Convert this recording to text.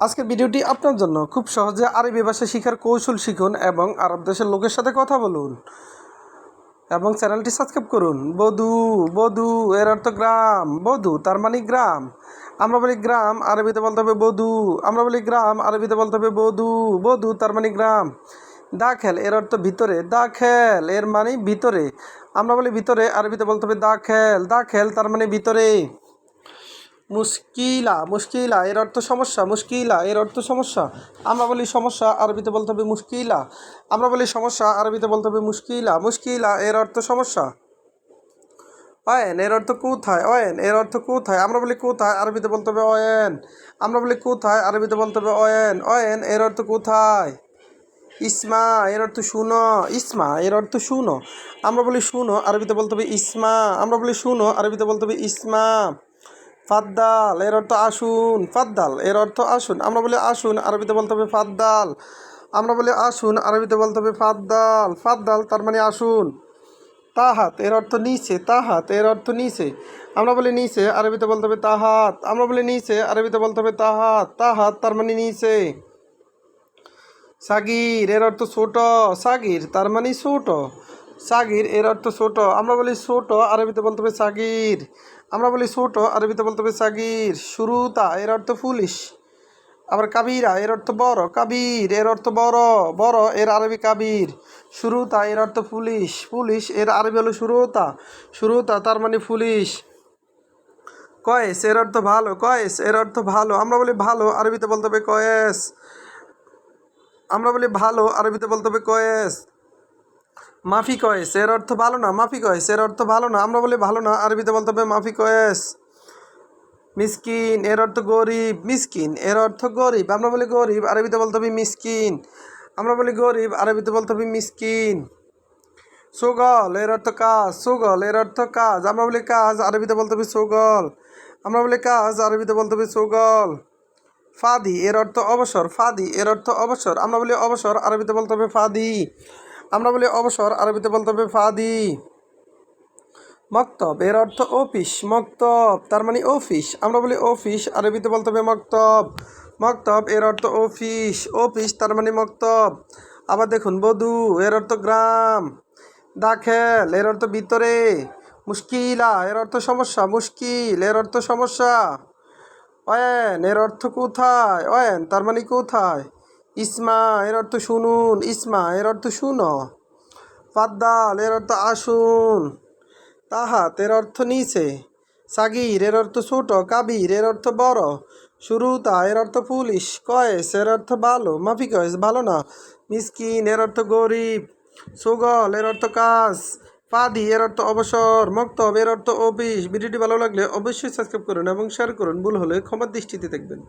আজকের ভিডিওটি আপনার জন্য। খুব সহজে আরবি ভাষা শেখার কৌশল শিখুন এবং আরব দেশের লোকের সাথে কথা বলুন। এবং চ্যানেলটি সাবস্ক্রাইব করুন। বধু বধু, এর অর্থ গ্রাম। বধু, তার মানে গ্রাম। আমরা বলি গ্রাম, আরবিতে বলতে হবে বধু। আমরা বলি গ্রাম, আরবিতে বলতে হবে বধু। বধু, তার মানে গ্রাম। দাখেল, এর অর্থ ভিতরে। দাখেল, এর মানে ভিতরে। আমরা বলি ভিতরে, আরবিতে বলতে হবে দাখেল। দাখেল, তার মানে ভিতরে। মুশকিলা মুশকিলা, এর অর্থ সমস্যা, মুশকিলা, এর অর্থ সমস্যা। আমরা বলি সমস্যা, আরবিতে বলতে হবে মুশকিলা। আমরা বলি সমস্যা, আরবিতে বলতে হবে মুশকিলা। মুশকিলা, এর অর্থ সমস্যা। অয়েন, এর অর্থ কোথায়? অয়েন, এর অর্থ কোথায়? আমরা বলি কোথায়, আরবিতে বলতে হবে অয়েন। আমরা বলি কোথায়, আরবিতে বলতে হবে অয়েন। অয়েন, এর অর্থ কোথায়? ইসমা, এর অর্থ শুনো। ইসমা, এর অর্থ শুনো। আমরা বলি শুনো, আরবিতে বলতে হবে ইসমা। আমরা বলি শুনো, আরবিতে বলতে হবে ইসমা। ফাদ্দাল, এর অর্থ আসুন, ফাদ্দাল, এর অর্থ আসুন। আমরা বলি আসুন, আরবিতে বলতে হবে ফাদ্দাল। আমরা বলি আসুন, আরবিতে বলতে হবে ফাদ্দাল। ফাদ্দাল তার মানে আসুন। তাহাত, এর অর্থ নিচে, তাহাত, এর অর্থ নিচে। আমরা বলি নিচে, আরবিতে বলতে হবে তাহাত। আমরা বলি নিচে, আরবিতে বলতে হবে তাহাত। তাহাত তার মানে নিচে। সাগির, এর অর্থ ছোট। সাগির তার মানে ছোট। সাগির, এর অর্থ ছোট। আমরা বলি ছোট, আরবিতে বলতে হবে সাগির। আমরা বলি ছোট, আরবিতে বলতে হবে সাগির। শুরুতা, এর অর্থ পুলিশ আবার কাবিরা, এর অর্থ বড়। কাবির, এর অর্থ বড়। বড়, এর আরবি কাবির। শুরুতা, এর অর্থ পুলিশ পুলিশ এর আরবি হলো শুরুতা। শুরুতা, তার মানে পুলিশ কয়েস, এর অর্থ ভালো। কয়েস, এর অর্থ ভালো। আমরা বলি ভালো, আরবিতে বলতে হবে কয়েস। আমরা বলি ভালো, আরবিতে বলতে হবে কয়েস। মাফি কয়েস এর অর্থ ভালো না মাফি কয়েস এর অর্থ ভালো না, আমরা বলি ভালো না, আরবিতে বলতে হবে মাফি কয়েস মিসকিন, এর অর্থ গরিব, মিসকিন, এর অর্থ গরিব, আমরা বলি গরিব, আরবিতে বলতে হবে মিসকিন, আমরা বলি গরিব, আরবিতে বলতে হবে মিসকিন। সুগল, এর অর্থ কাজ, সুগল, এর অর্থ কাজ, আমরা বলি কাজ, আরবিতে বলতে হবে সুগল, আমরা বলি কাজ, আরবিতে বলতে হবে সুগল। ফাদি, এর অর্থ অবসর, ফাদি, এর অর্থ অবসর, আমরা বলি অবসর, আরবিতে বলতে হবে ফাদি। আমরা বলি অবসর, আরবিতে বলতে হবে ফাদি। মক্তব, এর অর্থ অফিস মক্তব, তার মানে অফিস আমরা বলি অফিস আরবিতে বলতে হবে মক্তব। মক্তব, এর অর্থ অফিস অফিস তার মানে মক্তব। আবার দেখুন, বধু, এর অর্থ গ্রাম। দাখেল, এর অর্থ ভিতরে। মুশকিলা, এর অর্থ সমস্যা, মুশকিল, এর অর্থ সমস্যা। অয়েন, এর অর্থ কোথায়? অয়েন, তার মানে কোথায়? ইসমা এর অর্থ শুনুন ইসমা এর অর্থ শুনো ফাদ্দাল এর অর্থ আসুন তাহাত এর অর্থ নিচে সাগির এর অর্থ ছোট কাবির এর অর্থ বড় শুরুতা এর অর্থ পুলিশ কয়েস এর অর্থ ভালো মাফি কয়েস ভালো না মিসকিন এর অর্থ গরিব সুগল এর অর্থ কাজ ফাদি এর অর্থ অবসর মক্তব এর অর্থ অফিস ভিডিওটি ভালো লাগলে অবশ্যই সাবস্ক্রাইব করুন এবং শেয়ার করুন ভুল হলে ক্ষমার দৃষ্টিতে দেখবেন